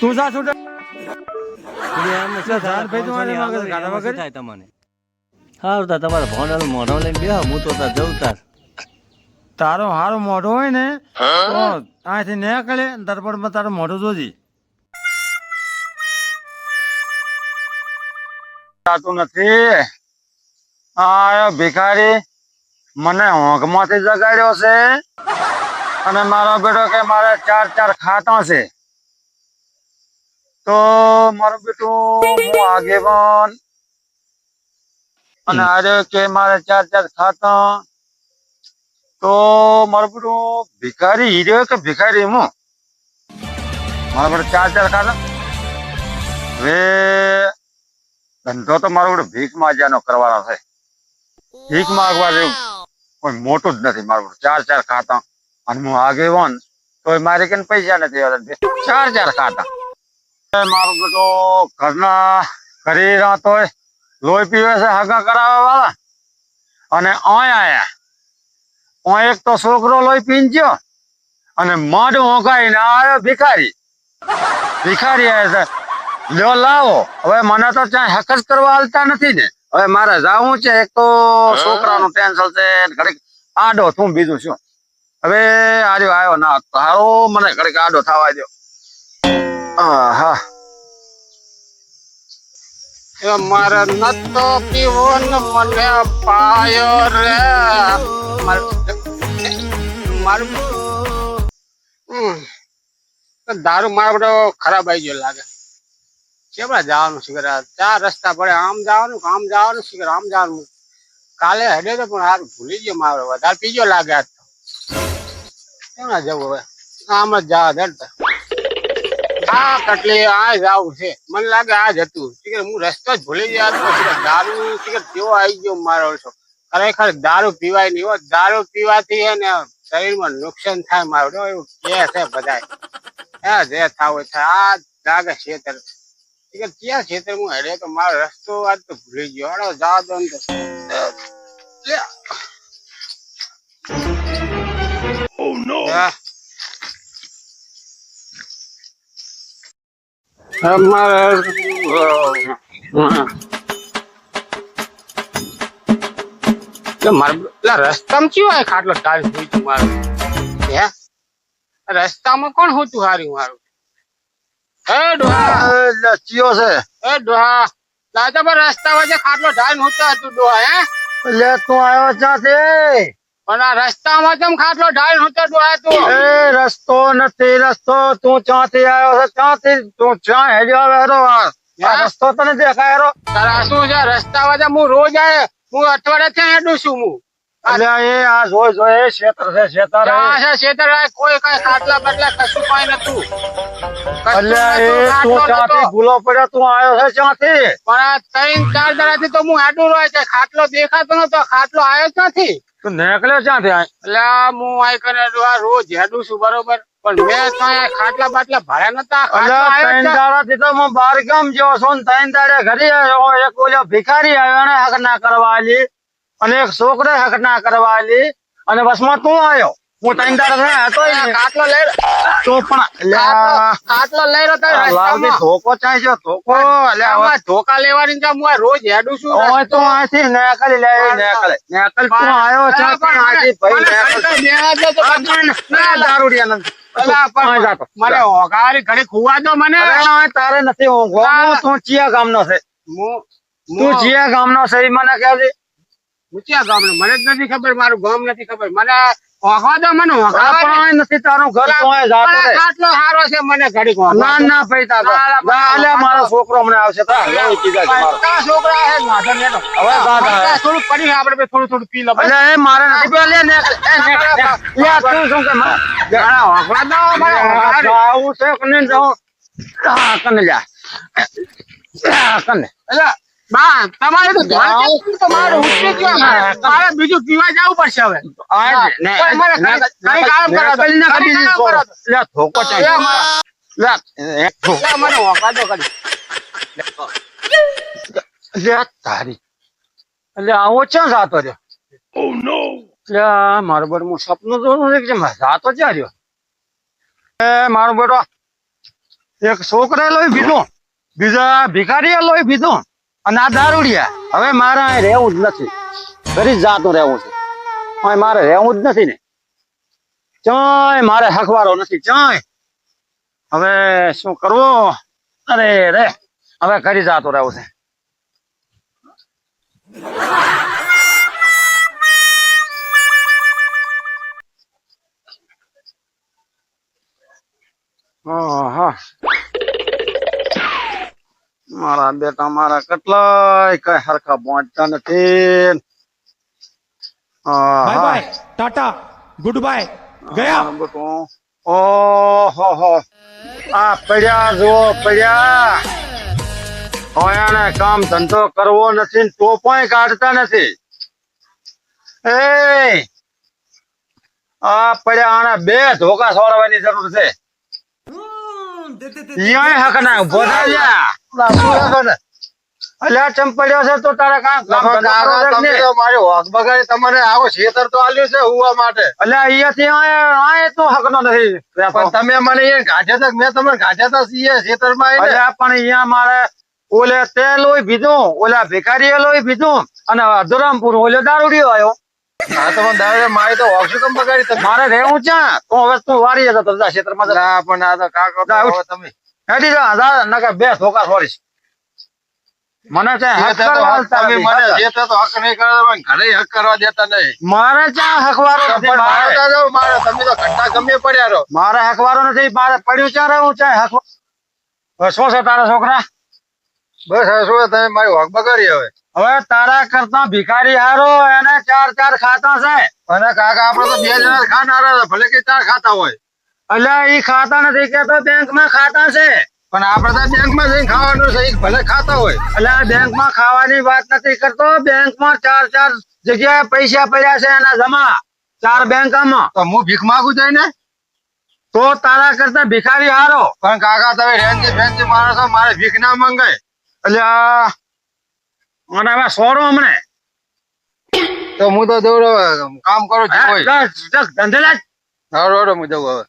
તું જા છૂટે. તમારે? થાય તમને ભોંડાનું મોઢો લઈને બેહો હું તો તાર જઉં તાર. તારો હારો મોઢો હોય ને તો અહીંથી નીકળે દરપડમાં તારું મોઢું જોજી. જાતું નથી. આ ભિખારી મને હોંકમાંથી જગાડ્યો છે. અને મારો બેટો કે મારે ચાર ચાર ખાતા છે. તો મારું બેટું હું આગેવાન. અને આજે કે મારે ચાર ચાર ખાતા. તો મારું બેટું ભિખારી હીરો કે ભિખારી હું? મારા બેટો ચાર ચાર ખાતા. હવે ધંધો તો મારો બધો ભીખ માજ્યાનો કરવાનો છે. ભીખ માગવા જેવું કોઈ મોટું જ નથી મારું ચાર ચાર ખાતા. અને હું આગેવાન. તો મારે કે પૈસા નથી ચાર ચાર ખાતા. મારો બેટો ઘરના કરી રાતો લોહી પીવે છે હગા કરાવવા વાળા અને ઓય આયા. ઓય એક તો છોકરો લોહી પીન ગયો અને માડું હોંકાઈને આવ્યો ભિખારી. ભિખારી આવ્યા છે. જો લાવો. હવે મને તો ત્યાં હક જ કરવા હાલતા નથી ને. હવે મારે જાવું છે. એક તો છોકરાનું ટેન્શન છે ઘડીક આડો તું બીજું શું. હવે આજે આવ્યો ના હારો મને ઘડીક આડો થવા દો હા એ મારે નતો પીવો ને મને પાયો રે માર- મારું હમ. તો દારૂ મારો બધો ખરાબ આવી ગયો લાગે કેવડા જવાનું છે ઘરે? ચાર રસ્તા પડે આમ જવાનું કે આમ જવાનું છે આમ જવાનું કાલે હેડે તો પણ હારું ભૂલી ગયો મારો વધારે પી ગયો લાગે આજ તો કેમ જવું હવે આમ જ જવા ધરતા આ કટલી આ જાવું છે. મને લાગે આ જ હતું હું રસ્તો જ ભૂલી ગયા દારૂ કેવો આવી ગયો મારો છો ખરેખર દારૂ પીવાય નહીં દારૂ પીવાથી હે ને શરીરમાં નુકસાન થાય મારું. એવું કે છે બધાય. હા જે થાવ થાય. આ લાગે ખેતર ક્યાં ખેતર હું હેડે તો મારો રસ્તો આજ તો ભૂલી ગયો. હળો જા દો ને તો. લે. હા. અમારે એટલે મારે એટલે રસ્તામાં ચિયો આ ખાટલો ટાઈમ હોય તું મારું? હે? રસ્તામાં કોણ હોતું હારી મારું? હે ડોહા? ચિયો છે? હે ડોહા? દાદા પર રસ્તા વચ્ચે ખાટલો ઢાળ હોતા હતું ડોહા હે? લે તું આવ્યો પણ આ રસ્તામાં કેમ ખાટલો ઢાળ હોતા ડોહા તું એ રસ્તો નથી રસ્તો તું ક્યાંથી આવ્યો છે? ક્યાંથી તું ક્યાં હેડ્યો આવે આ રસ્તો તને દેખાય હેરો તારા શું છે? રસ્તા હું રોજ આય હું અઠવાડિયે હેડું છું હું. એટલે એ આ જોઈ જોઈ ક્ષેત્ર છે ક્ષેત્ર ત્યાં છે છેતર કોઈ કઈ ખાટલા બટલા કશું કઈ નતું. એટલે એ નતું, તું ક્યાંથી ભૂલો પડ્યો? તું આવ્યો છે ક્યાંથી? પણ આ ત્રણ ચાર દાડાથી તો હું હેડું રહ્યો છે. ખાટલો દેખાતો નતો ખાટલો આવ્યો જ નથી. તું નીકળ્યો? એટલે હું આઈ કરે આ રોજ હેડું છું બરોબર? પણ મેં ખાટલા બાટલા ભર્યા નતા ત્રણ તો હું બાર ગામ જેવો છું ને ત્રણ દાડે ઘરે આવ્યો એક ઓલો ભિખારી આવ્યો એને હક ના કરવા અને એક છોકરે હક ના કરવા આલી અને બસમાં તું આવ્યો. હું ય આ નહીં. ખાટલો લઈ તો પણ આ- ખાટલો લઈ રહ્યો તો આ રસ્તામાં. ધોકો ચાય છે ધોકો. આમાં ધોકા લેવાની તો હું રોજ હેડું છું ઓય તું અહીંથી નીકળી લે નીકળે. નીકળ તું આયો છે પણ અહીંથી ભાઈ. કઈ દેવા દે તો ના દારૂડિયા નથી. મને હોગારી ઘડી ખુવા દો મને. તારે નથી ઊંઘો ના. તું ચિયા ગામનો છે. હું તું ચિયા ગામનો છે ઈ મને કહે છે મુચિયા ગામનો? મને જ નથી ખબર મારું ગામ નથી ખબર. મને હોગવા દો મને અહીં નથી તારું ઘર તું જાતો રે આટલો સારો છે મને ઘડી ના ના તો ના, ના, ના, અલ્યા મારો છોકરો હમણાં આવશે તો હાલો, કીધા છે છોકરા છે વાંધો નહીં હવે ગાધા થોડું પડી આપણે થોડું થોડું પી લો એટલે એ મારે નથી પેલા લે ને ને ને. યા તું શું કે મારે? દો મને આ હોગવા દો. આવું છે કે જાઉં? કને લ્યા. કને. અલા, બા તમારે તો છે, ઉઠી ગયું મારે. મારે બીજું પીવા જવું પડશે હવે. બીજી બેટો હું સપનું તો છું કે મારે જાતો ક્યાં રહ્યો? એ મારો બેટો એક છોકરા લોહી બીજો બીજા ભિખારીએ લોહી પીધું. અને આ દારૂડિયા, હવે મારે અહીં રહેવું જ નથી. ઘરી જ જાતું રહેવું છે. અહીં મારે રહેવું જ નથી ને. ચાય મારે હકવારો નથી ચાય હવે શું કરવું? અરે રે, હવે ઘરી જાતું રહેવું છે. बेटा मारा कटलाय का हरका बांटता नहीं bye bye tata goodbye गया. ओ हो हो. आ पड़िया जो पड़िया. होया ना काम धंधो करवो नहीं टोपाई काटता नहीं ए आ पड़िया आना बे धोखा सोरवानी ज़रूर से. हम्म, दे दे दे बोला जा અલ્યા છે તો તારે કામ? મારી હોક બગાડી તમારે આવો છેતર તો આલ્યું છે હુવા માટે. અલ્યા અહીંયાથી આયા આયા તો હક નો નથી તમે મને એ ગાંઠ્યા હતા મેં તમને ગાંઠ્યા હતા સીએ છેતરમાં આવીને. પણ અહીંયા મારે ઓલે તે લોહી પીધું ઓલા ભિખારીએ લોહી પીધું અને ધરમપુર ઓલે દારૂડિયો આવ્યો. હા તો દાદા તો ઓક્સિજન બગાડી મારે રહેવું છે? તો હવે તું વારી જતો ક્ષેત્રમાં પણ આ તો કાકો તમે. હેડી જા દાદા નકર બે ધોકા છોડીશ. મને મારે ચા હકવારો નથી? મારે મારતા જાઓ મારે તમે તો ઘંટા ગમે પડ્યા રહો. મારે હકવારો નથી મારે પડ્યું ચા રહેવું છે હક હવે શું છે તારા છોકરા? બસ શું તમે મારી વાક બગાડી હવે. હવે તારા કરતા ભિખારી હારો એને ચાર ચાર ખાતા છે. અને કાકા આપડે તો બે જણા ખાનારા ભલે કે ચાર ખાતા હોય. અલ્યા એ ખાતા નથી કેતા બેંકમાં ખાતા છે. પણ આપડે તો બેંકમાં જઈને ખાવાનું છે ભલે ખાતા હોય. અલ્યા બેંકમાં ખાવાની વાત નથી કરતો બેંકમાં ચાર ચાર જગ્યાએ પૈસા પડ્યા છે એના જમા ચાર બેંકમાં. તો હું ભીખ માંગુ જઈને તો તારા કરતા ભિખારી હારો. પણ કાકા તમે રેન્જી ફેન્સી માણસો મારે ભીખ ના મંગાય. અલ્યા મને હવે સોરો હમણે. તો હું તો દોડો કામ કરું ધંધેલા હારો હું જવું હવે.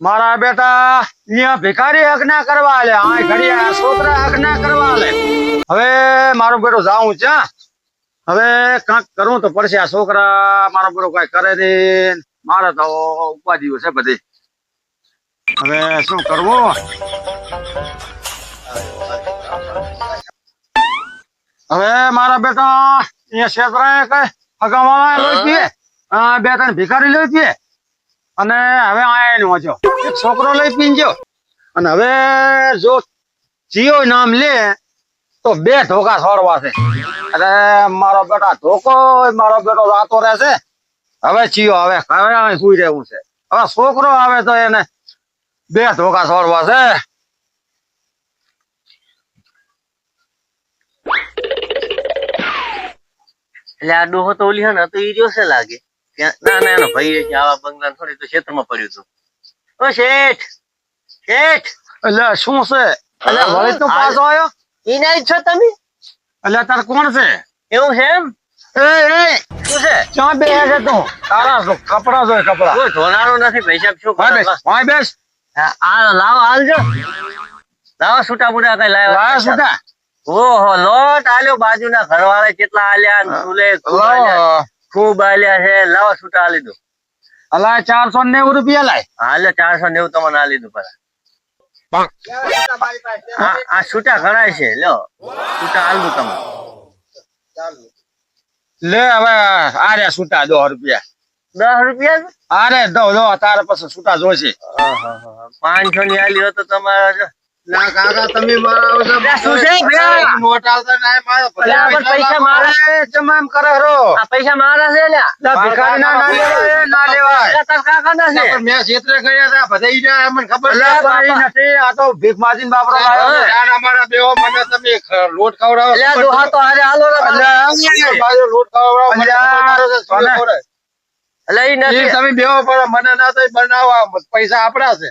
મારા બેટા અહીંયા ભિખારી હક ના કરવા લે આ ઘડી છોકરા હક ના કરવા લે. હવે મારો બેટો જાઉં છે હવે કાંક કરવું તો પડશે આ છોકરા મારો બેટો કઈ કરે નહીં. મારે તો ઉપાધિઓ છે બધી. હવે શું કરવું? હવે મારા બેટા અહીંયા ક્ષેત્ર કઈ અગાવાળા લઈ પીએ બે ત્રણ ભિખારી લઈ પીએ અને હવે આયા નો એક છોકરો લઈ પીંજો અને હવે જો જીઓ નામ લે, તો બે ધોકા છોડવા છે. અરે મારો બેટા ધોકો મારો બેટો રાતો રહેશે. હવે જીઓ હવે હવે સુઈ રહેવું છે. હવે છોકરો આવે તો એને બે ધોકા છોડવા છે. એટલે આ ડોહો તો ઓલી હે ને તો ઈ રહ્યો છે લાગે. ત્યાં- ના ના એનો ભાઈ છે આવા બંગલા થોડી તો ક્ષેત્રમાં પડ્યું હતું. ઓ શેઠ શેઠ. એટલે શું છે? એટલે વળી તું પાછો આવ્યો? ઈના જ છો તમે? એટલે તાર કોણ છે? એવું છે એમ? એ એ. શું છે? ક્યાં બે છે તું? તારા શું કપડા જોઈ કપડા. કોઈ ધોનારો નથી પૈસા શું બેસ બેસ. આ લાવો હાલજો. લાવો છૂટા બુટા કઈ લાવ્યા સુધા ઓહો લોટ આલ્યો બાજુના ઘરવાળા કેટલા આલ્યા ખૂબ આલ્યા. છે લાવો છૂટા આલી દો. અલા ચારસો નેવું રૂપિયા લાય. હાલે ચારસો નેવું તમને આલી દો પેલા આ છૂટા ઘણા છે લ્યો છૂટા હાલ દો તમે લે હવે આરે છૂટા દો રૂપિયા. દસ રૂપિયા અરે દો દો તારે પછી છૂટા જોશે પાંચસો ની આલી હોય તો તમારા જો. ના કાકા તમે મારા શું છે ભયા? મોટા આલતા ના મારા પણ પૈસા મારા અરે જમા કરે રો આ પૈસા મારા છે લ્યા ભિખારી ના ના લેવાય ના લેવાય. તાર કાકા ના છે પણ મેં ક્ષેત્રે ગયા હતા બધા ઈ મને ખબર નથી આ તો ભીખ માજીન બાપરો. જાન અમારા બેવો મને તમે લોટ ખવડાવો. લ્યા દોહા તો હારે હાલો તમે. લોટ ખવડાવો અલ્યા, નથી. તમે બેવો પર મને ના તો બનાવવા પૈસા આપડા છે.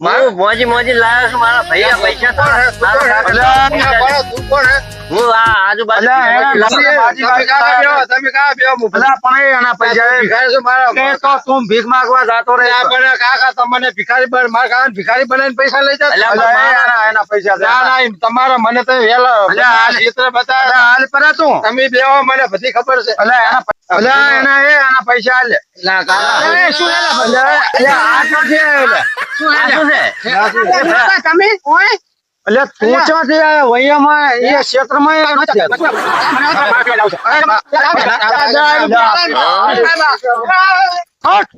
મારા મોજી મોજી લાવ્યો છું મારા ભૈયા પૈસા તો કાકા હે? આ આજુબાજુ તમે કા કાકા હું અલા, પણ એના પૈસા ભિખારી છું, મારા- તો તું ભીખ માંગવા જાતો રે પણ કાકા તમને ભિખારી બન- મારા કાકાને ભિખારી બનાવીને પૈસા લઈ જતા. એના- પૈસા ના, તમારા મને તો વેલા હાલ- ચિત્ર બતાવ્યા. હાલ પરા તું. તમે બે મને બધી ખબર છે. અલા, એના એના પૈસા ના, કાકા. શું શું છે શું છે. તમે ઓય? અલ્યા, તું ક્યાંથી આયો? વૈયામાં, એ ક્ષેત્રમાં. હટ.